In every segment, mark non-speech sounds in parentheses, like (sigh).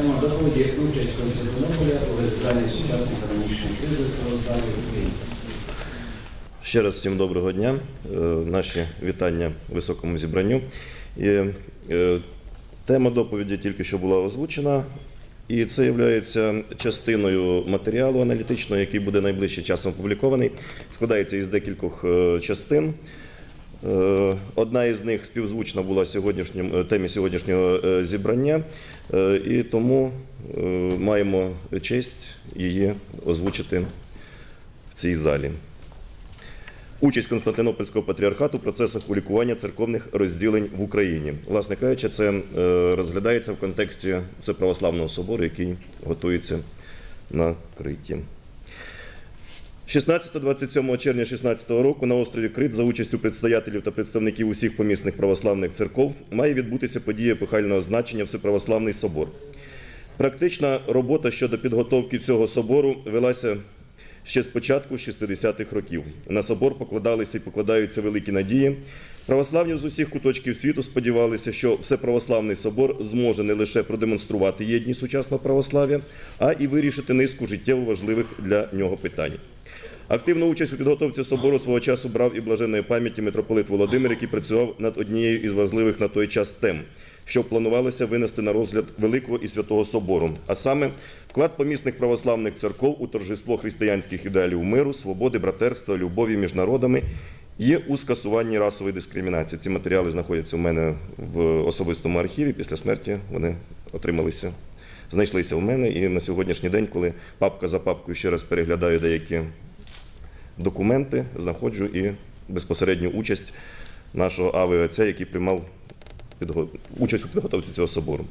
Тема доповіді участь Константинополя у розв'язанні сучасної економічної кризи православної України. Ще раз всім доброго дня. Е, Наші вітання високому зібранню. І, е, тема доповіді тільки що була озвучена, і це є частиною матеріалу аналітичного, який буде найближчим часом опублікований. Складається із декількох е, частин. Е, Одна із них співзвучна була сьогоднішнім е, темі сьогоднішнього е, зібрання, і тому маємо честь її озвучити в цій залі. Участь Константинопольського патріархату в процесах улікування церковних розділень в Україні. Власне кажучи, це розглядається в контексті Всеправославного собору, який готується на Криті. 16-27 червня 16 року на острові Крит за участю предстоятелів та представників усіх помісних православних церков має відбутися подія епохального значення Всеправославний собор. Практична робота щодо підготовки цього собору велася ще з початку 60-х років. На собор покладалися і покладаються великі надії. Православні з усіх куточків світу сподівалися, що Всеправославний собор зможе не лише продемонструвати єдність сучасного православ'я, а і вирішити низку життєво важливих для нього питань. Активну участь у підготовці собору свого часу брав і блаженної пам'яті митрополит Володимир, який працював над однією із важливих на той час тем, що планувалося винести на розгляд Великого і Святого Собору, а саме вклад помісних православних церков у торжество християнських ідеалів миру, свободи, братерства, любові між народами є у скасуванні расової дискримінації. Ці матеріали знаходяться у мене в особистому архіві. Після смерті вони отрималися, знайшлися у мене. І на сьогоднішній день, коли папка за папкою ще раз переглядаю деякі документи, знаходжу і безпосередню участь нашого авіоця, який приймав участь у підготовці цього собору.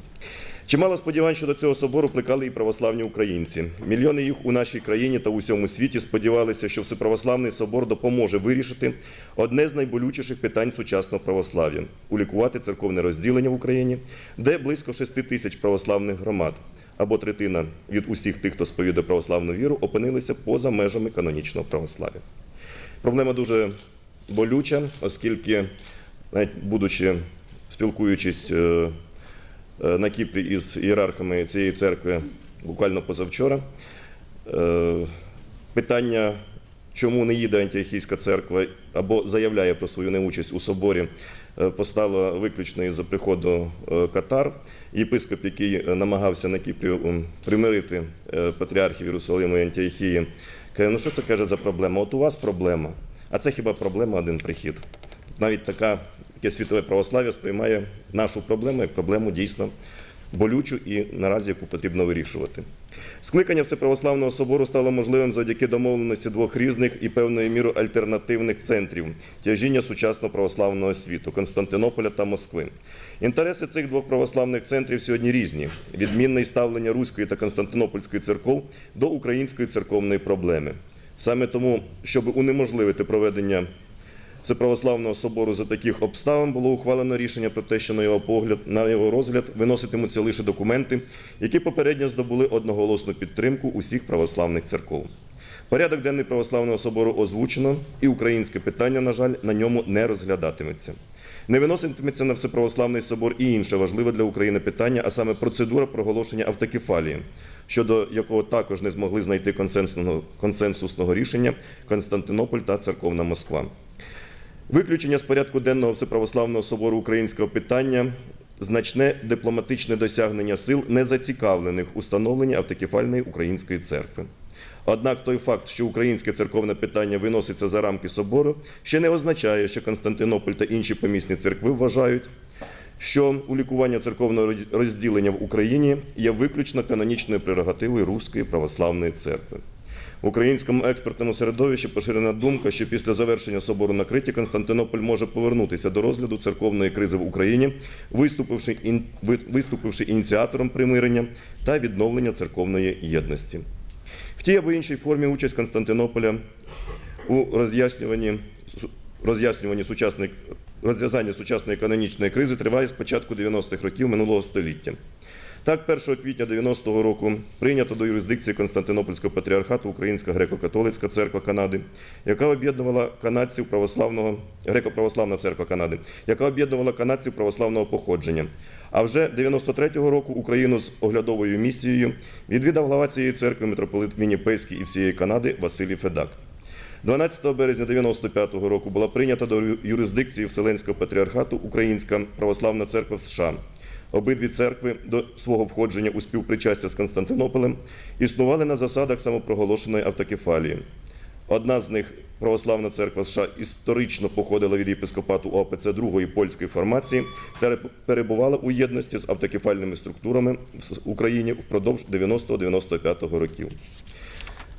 Чимало сподівань щодо цього собору плекали і православні українці. Мільйони їх у нашій країні та у всьому світі сподівалися, що Всеправославний собор допоможе вирішити одне з найболючіших питань сучасного православ'я улікувати церковне розділення в Україні, де близько 6 тисяч православних громад або третина від усіх тих, хто сповідує православну віру, опинилися поза межами канонічного православ'я. Проблема дуже болюча, оскільки, навіть будучи спілкуючись е, е, на Кіпрі із ієрархами цієї церкви буквально позавчора, е, питання, чому не їде антиохійська церква або заявляє про свою неучасть у соборі, постало виключно із-за приходу е, Катар. Єпископ, який е, намагався на Кіпрі примирити е, патріархів Єрусалиму і Антіохії, каже, ну що це каже за проблема? От у вас проблема, а це хіба проблема один прихід. Навіть така, таке світове православ'я сприймає нашу проблему як проблему дійсно болючу і наразі яку потрібно вирішувати. Скликання Всеправославного собору стало можливим завдяки домовленості двох різних і певною мірою альтернативних центрів тяжіння сучасного православного світу Константинополя та Москви. Інтереси цих двох православних центрів сьогодні різні: відмінне ставлення Руської та Константинопольської церков до української церковної проблеми. Саме тому, щоб унеможливити проведення Всеправославного собору за таких обставин було ухвалено рішення про те, що на його погляд, на його розгляд виноситимуться лише документи, які попередньо здобули одноголосну підтримку усіх православних церков. Порядок денний православного собору озвучено, і українське питання, на жаль, на ньому не розглядатиметься. Не виноситиметься на всеправославний собор і інше важливе для України питання, а саме процедура проголошення автокефалії, щодо якого також не змогли знайти консенсусного, консенсусного рішення Константинополь та Церковна Москва. Виключення з порядку денного Всеправославного собору українського питання значне дипломатичне досягнення сил, не зацікавлених у становленні автокефальної української церкви. Однак той факт, що українське церковне питання виноситься за рамки собору, ще не означає, що Константинополь та інші помісні церкви вважають, що улікування церковного розділення в Україні є виключно канонічною прерогативою Руської православної церкви. Українському експертному середовищі поширена думка, що після завершення собору на Криті Константинополь може повернутися до розгляду церковної кризи в Україні, виступивши, виступивши ініціатором примирення та відновлення церковної єдності. В тій або іншій формі участь Константинополя у роз'яснюванні, роз'яснюванні сучасної, розв'язанні сучасної канонічної кризи триває з початку 90-х років минулого століття. Так, 1 квітня 90-го року прийнято до юрисдикції Константинопольського патріархату Українська греко-католицька церква Канади, яка об'єднувала канадців православного греко-православна церква Канади, яка об'єднувала канадців православного походження. А вже 93-го року Україну з оглядовою місією відвідав глава цієї церкви митрополит Мініпейський і всієї Канади Василій Федак. 12 березня 95-го року була прийнята до юрисдикції Вселенського патріархату Українська православна церква США. Обидві церкви до свого входження у співпричастя з Константинополем існували на засадах самопроголошеної автокефалії. Одна з них, православна церква США, історично походила від єпископату ОПЦ другої польської формації та перебувала у єдності з автокефальними структурами в Україні впродовж 90-95 років.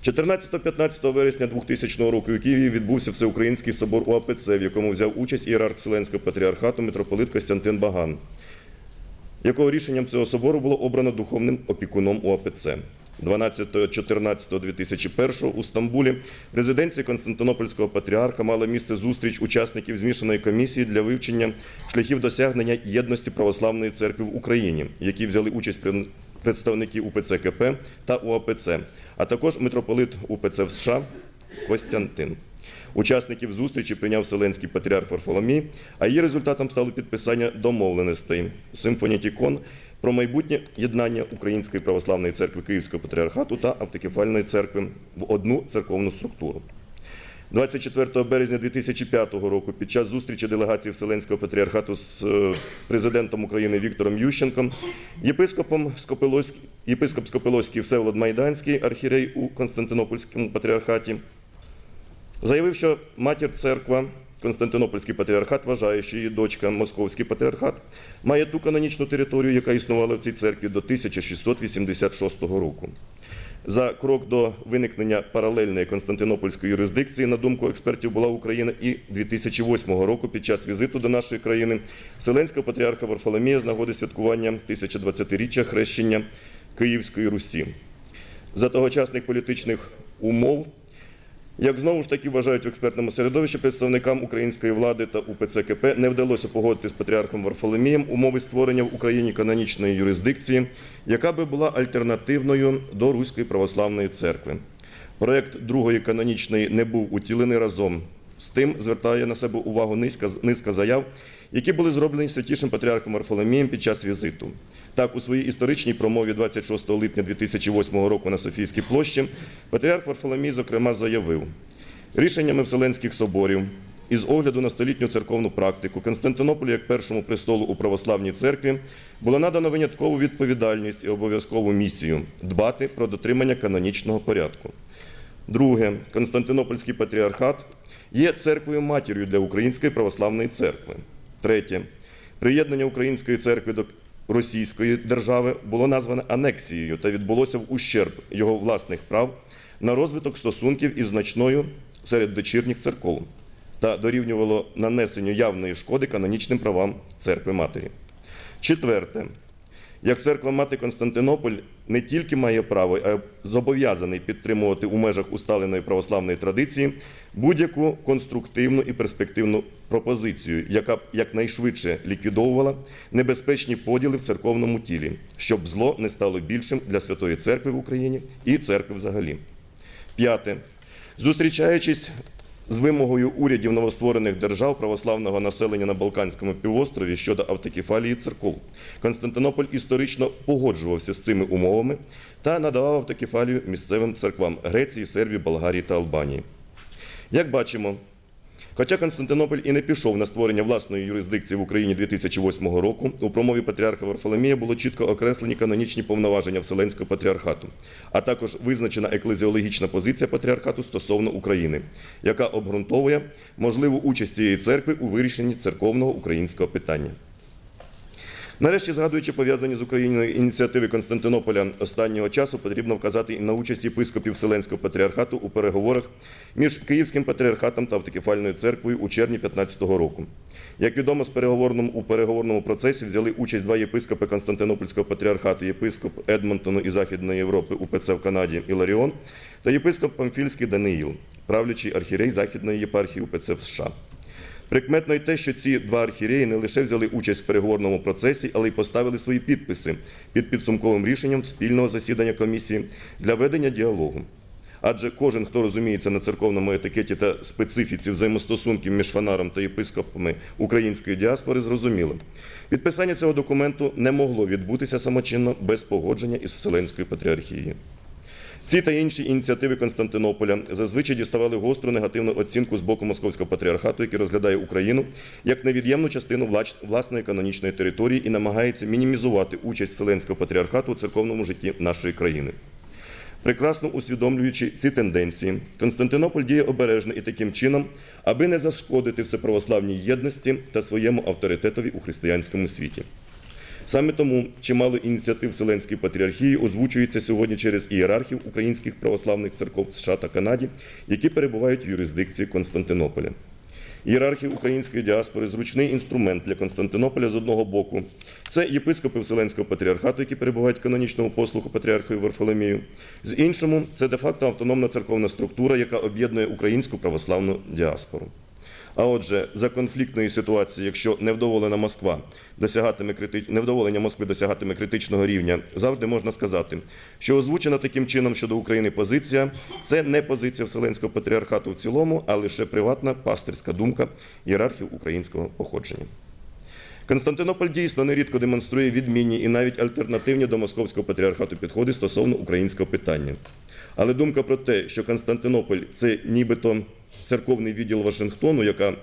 14-15 вересня 2000 року у Києві відбувся Всеукраїнський собор УАПЦ, в якому взяв участь ієрарх Вселенського патріархату митрополит Костянтин Баган, якого рішенням цього собору було обрано духовним опікуном УАПЦ. 12-14-2001 у Стамбулі резиденції Константинопольського патріарха мала місце зустріч учасників змішаної комісії для вивчення шляхів досягнення єдності православної церкви в Україні, які взяли участь представники УПЦ КП та УАПЦ, а також митрополит УПЦ в США Костянтин. Учасників зустрічі прийняв Вселенський патріарх Варфоломій, а її результатом стало підписання домовленостей Симфонітікон про майбутнє єднання Української православної церкви Київського патріархату та автокефальної церкви в одну церковну структуру. 24 березня 2005 року під час зустрічі делегації Вселенського патріархату з е, президентом України Віктором Ющенком, єпископом Скопилоський, єпископ Скопилоський Всеволод Майданський, архірей у Константинопольському патріархаті, заявив, що матір церква, Константинопольський патріархат вважає, що її дочка Московський патріархат має ту канонічну територію, яка існувала в цій церкві до 1686 року. За крок до виникнення паралельної Константинопольської юрисдикції, на думку експертів, була Україна і 2008 року під час візиту до нашої країни Вселенського патріарха Варфоломія з нагоди святкування 1020-річчя хрещення Київської Русі. За тогочасних політичних умов як знову ж таки вважають в експертному середовищі представникам української влади та УПЦ КП не вдалося погодити з патріархом Варфоломієм умови створення в Україні канонічної юрисдикції, яка би була альтернативною до Руської православної церкви. Проект другої канонічної не був утілений разом. З тим звертає на себе увагу низка, низка заяв, які були зроблені святішим патріархом Варфоломієм під час візиту. Так, у своїй історичній промові 26 липня 2008 року на Софійській площі патріарх Варфоломій, зокрема, заявив, рішеннями Вселенських соборів із огляду на столітню церковну практику Константинополю як першому престолу у православній церкві було надано виняткову відповідальність і обов'язкову місію дбати про дотримання канонічного порядку. Друге, Константинопольський патріархат є церквою матір'ю для Української православної церкви. Третє, приєднання Української церкви до Російської держави було назване анексією та відбулося в ущерб його власних прав на розвиток стосунків із значною серед дочірніх церков та дорівнювало нанесенню явної шкоди канонічним правам церкви матері. Четверте, як церква мати Константинополь не тільки має право, а й зобов'язаний підтримувати у межах усталеної православної традиції будь-яку конструктивну і перспективну пропозицію, яка б якнайшвидше ліквідовувала небезпечні поділи в церковному тілі, щоб зло не стало більшим для Святої Церкви в Україні і церкви взагалі. П'яте. Зустрічаючись з вимогою урядів новостворених держав православного населення на Балканському півострові щодо автокефалії церков, Константинополь історично погоджувався з цими умовами та надавав автокефалію місцевим церквам Греції, Сербії, Болгарії та Албанії. Як бачимо, Хоча Константинополь і не пішов на створення власної юрисдикції в Україні 2008 року, у промові патріарха Варфоломія було чітко окреслені канонічні повноваження Вселенського патріархату, а також визначена еклезіологічна позиція патріархату стосовно України, яка обґрунтовує можливу участь цієї церкви у вирішенні церковного українського питання. Нарешті, згадуючи пов'язані з Україною ініціативи Константинополя останнього часу, потрібно вказати і на участь єпископів Вселенського патріархату у переговорах між Київським патріархатом та Автокефальною церквою у червні 2015 року. Як відомо, з переговорному у переговорному процесі взяли участь два єпископи Константинопольського патріархату, єпископ Едмонтону і Західної Європи УПЦ в Канаді Іларіон та єпископ Памфільський Даниїл, правлячий архірей Західної єпархії УПЦ в США. Прикметно й те, що ці два архієреї не лише взяли участь в переговорному процесі, але й поставили свої підписи під підсумковим рішенням спільного засідання комісії для ведення діалогу. Адже кожен, хто розуміється на церковному етикеті та специфіці взаємостосунків між фанаром та єпископами української діаспори, зрозуміло. Підписання цього документу не могло відбутися самочинно без погодження із Вселенською патріархією. Ці та інші ініціативи Константинополя зазвичай діставали гостру негативну оцінку з боку Московського патріархату, який розглядає Україну як невід'ємну частину власної канонічної території і намагається мінімізувати участь Вселенського патріархату у церковному житті нашої країни. Прекрасно усвідомлюючи ці тенденції, Константинополь діє обережно і таким чином, аби не зашкодити всеправославній єдності та своєму авторитетові у християнському світі. Саме тому чимало ініціатив Вселенської патріархії озвучується сьогодні через ієрархів українських православних церков США та Канаді, які перебувають в юрисдикції Константинополя. Ієрархія української діаспори зручний інструмент для Константинополя з одного боку. Це єпископи Вселенського патріархату, які перебувають в канонічному послуху патріархою Варфоломію. З іншому, це де-факто автономна церковна структура, яка об'єднує українську православну діаспору. А отже, за конфліктної ситуації, якщо невдоволена Москва досягатиме крити... невдоволення Москви досягатиме критичного рівня, завжди можна сказати, що озвучена таким чином щодо України позиція це не позиція Вселенського патріархату в цілому, а лише приватна пастирська думка ієрархів українського походження. Константинополь дійсно нерідко демонструє відмінні і навіть альтернативні до московського патріархату підходи стосовно українського питання. Але думка про те, що Константинополь це нібито церковний відділ Вашингтону, яка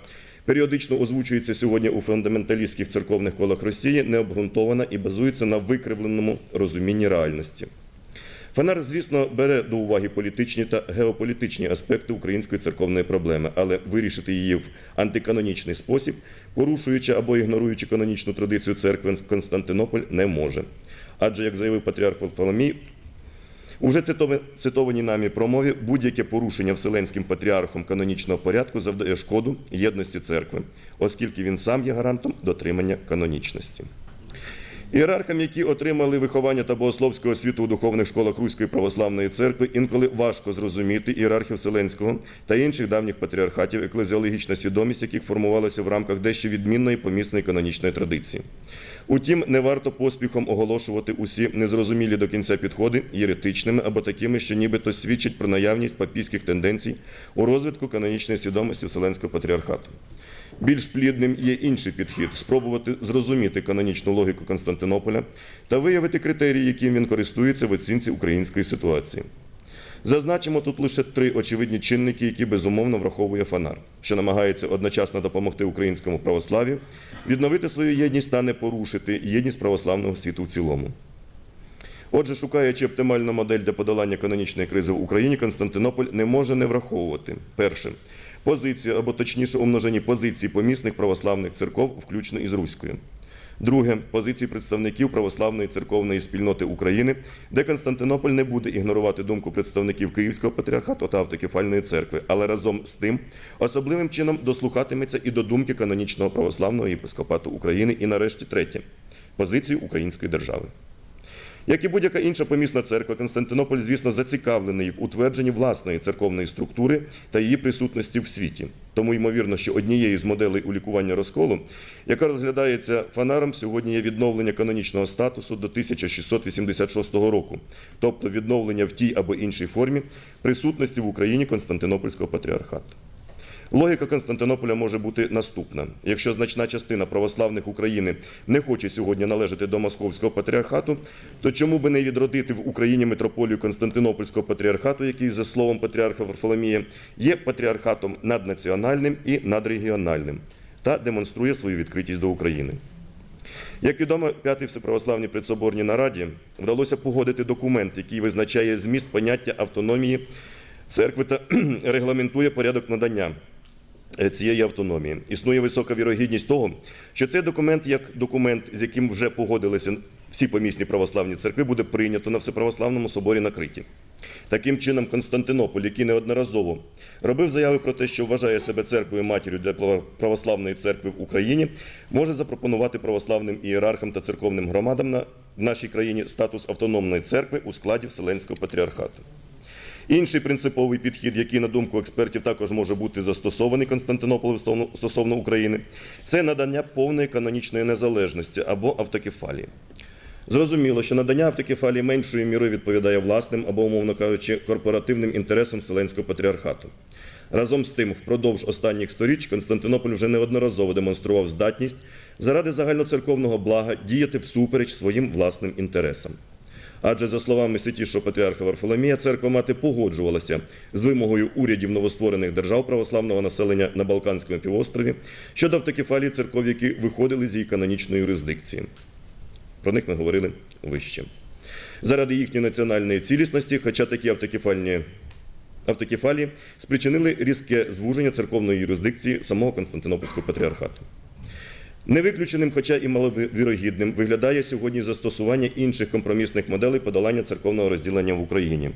періодично озвучується сьогодні у фундаменталістських церковних колах Росії, не обґрунтована і базується на викривленому розумінні реальності. Фанар, звісно, бере до уваги політичні та геополітичні аспекти української церковної проблеми, але вирішити її в антиканонічний спосіб, порушуючи або ігноруючи канонічну традицію церкви, Константинополь не може. Адже, як заявив патріарх Варфоломій, у вже цитованій нами промові будь-яке порушення Вселенським патріархом канонічного порядку завдає шкоду єдності церкви, оскільки він сам є гарантом дотримання канонічності. Ієрархам, які отримали виховання та богословського освіту у духовних школах Руської православної церкви, інколи важко зрозуміти ієрархів Вселенського та інших давніх патріархатів, еклезіологічна свідомість яких формувалася в рамках дещо відмінної помісної канонічної традиції. Утім, не варто поспіхом оголошувати усі незрозумілі до кінця підходи єретичними або такими, що нібито свідчать про наявність папійських тенденцій у розвитку канонічної свідомості Вселенського патріархату. Більш плідним є інший підхід спробувати зрозуміти канонічну логіку Константинополя та виявити критерії, яким він користується в оцінці української ситуації. Зазначимо тут лише три очевидні чинники, які безумовно враховує фанар, що намагається одночасно допомогти українському православ'ю відновити свою єдність та не порушити єдність православного світу в цілому. Отже, шукаючи оптимальну модель для подолання канонічної кризи в Україні, Константинополь не може не враховувати перше позицію або точніше умножені позиції помісних православних церков, включно із Руською. Друге позиції представників православної церковної спільноти України, де Константинополь не буде ігнорувати думку представників Київського патріархату та автокефальної церкви, але разом з тим особливим чином дослухатиметься і до думки канонічного православного єпископату України. І нарешті третє позицію української держави. Як і будь-яка інша помісна церква, Константинополь, звісно, зацікавлений в утвердженні власної церковної структури та її присутності в світі. Тому ймовірно, що однією з моделей у лікування розколу, яка розглядається фанаром, сьогодні є відновлення канонічного статусу до 1686 року, тобто відновлення в тій або іншій формі присутності в Україні Константинопольського патріархату. Логіка Константинополя може бути наступна: якщо значна частина православних України не хоче сьогодні належати до Московського патріархату, то чому би не відродити в Україні митрополію Константинопольського патріархату, який, за словом патріарха Варфоломія, є патріархатом наднаціональним і надрегіональним та демонструє свою відкритість до України. Як відомо, п'ятій всеправославній предсоборній нараді вдалося погодити документ, який визначає зміст поняття автономії церкви та (clears throat) регламентує порядок надання цієї автономії. Існує висока вірогідність того, що цей документ, як документ, з яким вже погодилися всі помісні православні церкви, буде прийнято на всеправославному соборі на Криті. Таким чином, Константинополь, який неодноразово робив заяви про те, що вважає себе церквою матір'ю для православної церкви в Україні, може запропонувати православним ієрархам та церковним громадам на в нашій країні статус автономної церкви у складі Вселенського патріархату. Інший принциповий підхід, який, на думку експертів, також може бути застосований Константинополем стосовно- України, це надання повної канонічної незалежності або автокефалії. Зрозуміло, що надання автокефалії меншою мірою відповідає власним або, умовно кажучи, корпоративним інтересам Вселенського патріархату. Разом з тим, впродовж останніх сторіч Константинополь вже неодноразово демонстрував здатність заради загальноцерковного блага діяти всупереч своїм власним інтересам. Адже, за словами святішого патріарха Варфоломія, церква мати погоджувалася з вимогою урядів новостворених держав православного населення на Балканському півострові щодо автокефалії церков, які виходили з її канонічної юрисдикції. Про них ми говорили вище. Заради їхньої національної цілісності, хоча такі автокефальні автокефалії спричинили різке звуження церковної юрисдикції самого Константинопольського патріархату. Невиключеним, хоча і маловірогідним, виглядає сьогодні застосування інших компромісних моделей подолання церковного розділення в Україні.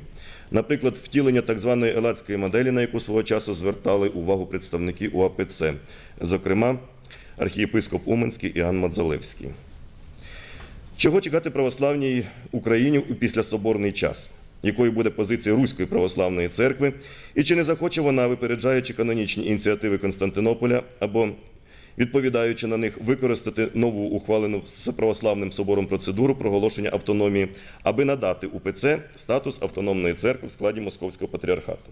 Наприклад, втілення так званої елатської моделі, на яку свого часу звертали увагу представники УАПЦ, зокрема архієпископ Уменський Іоанн Мадзалевський. Чого чекати православній Україні у післясоборний час? Якою буде позиція Руської православної церкви, і чи не захоче вона, випереджаючи канонічні ініціативи Константинополя або відповідаючи на них, використати нову ухвалену православним собором процедуру проголошення автономії, аби надати УПЦ статус автономної церкви в складі Московського патріархату?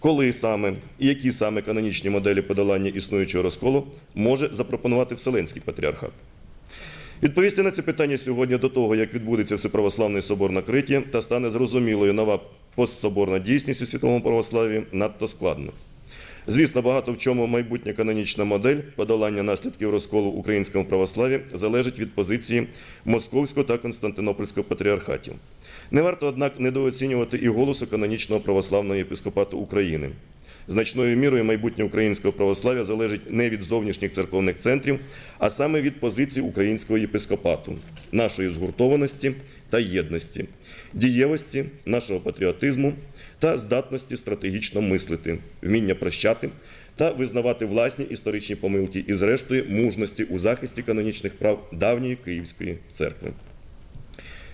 Коли саме і які саме канонічні моделі подолання існуючого розколу може запропонувати Вселенський патріархат? Відповісти на це питання сьогодні до того, як відбудеться Всеправославний собор на та стане зрозумілою нова постсоборна дійсність у світовому православі, надто складно. Звісно, багато в чому майбутня канонічна модель подолання наслідків розколу в українському православі залежить від позиції Московського та Константинопольського патріархатів. Не варто, однак, недооцінювати і голосу канонічного православного єпископату України. Значною мірою майбутнє українського православ'я залежить не від зовнішніх церковних центрів, а саме від позиції українського єпископату, нашої згуртованості та єдності, дієвості нашого патріотизму та здатності стратегічно мислити, вміння прощати та визнавати власні історичні помилки і, зрештою, мужності у захисті канонічних прав давньої Київської церкви.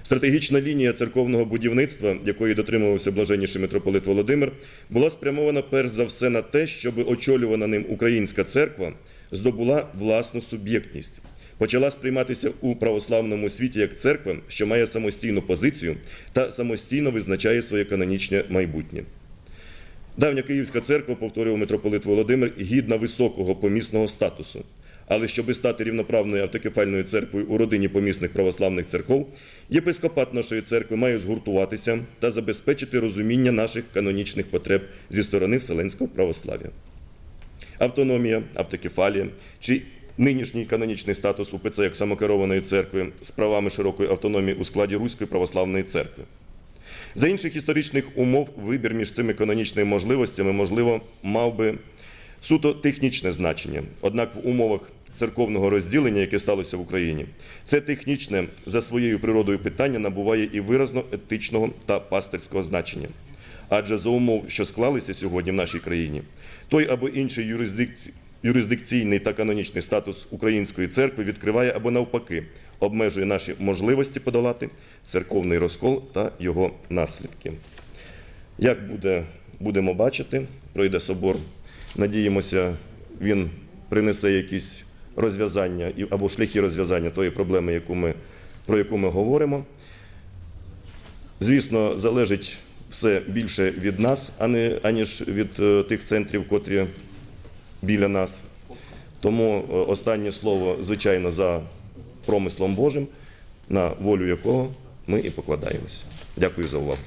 Стратегічна лінія церковного будівництва, якої дотримувався блаженніший митрополит Володимир, була спрямована перш за все на те, щоб очолювана ним українська церква здобула власну суб'єктність, почала сприйматися у православному світі як церква, що має самостійну позицію та самостійно визначає своє канонічне майбутнє. Давня Київська церква, повторював митрополит Володимир, гідна високого помісного статусу. Але щоб стати рівноправною автокефальною церквою у родині помісних православних церков, єпископат нашої церкви має згуртуватися та забезпечити розуміння наших канонічних потреб зі сторони Вселенського православ'я. Автономія, автокефалія чи нинішній канонічний статус УПЦ як самокерованої церкви з правами широкої автономії у складі Руської православної церкви. За інших історичних умов вибір між цими канонічними можливостями, можливо, мав би суто технічне значення. Однак в умовах церковного розділення, яке сталося в Україні, це технічне за своєю природою питання набуває і виразно етичного та пастирського значення. Адже за умов, що склалися сьогодні в нашій країні, той або інший юрисдикці- юрисдикційний та канонічний статус української церкви відкриває або навпаки обмежує наші можливості подолати церковний розкол та його наслідки. Як буде, будемо бачити, пройде собор. Надіємося, він принесе якісь розв'язання або шляхи розв'язання тої проблеми, яку ми, про яку ми говоримо. Звісно, залежить все більше від нас, аніж від е, тих центрів, котрі біля нас. Тому е, останнє слово, звичайно, за промислом Божим, на волю якого ми і покладаємося. Дякую за увагу.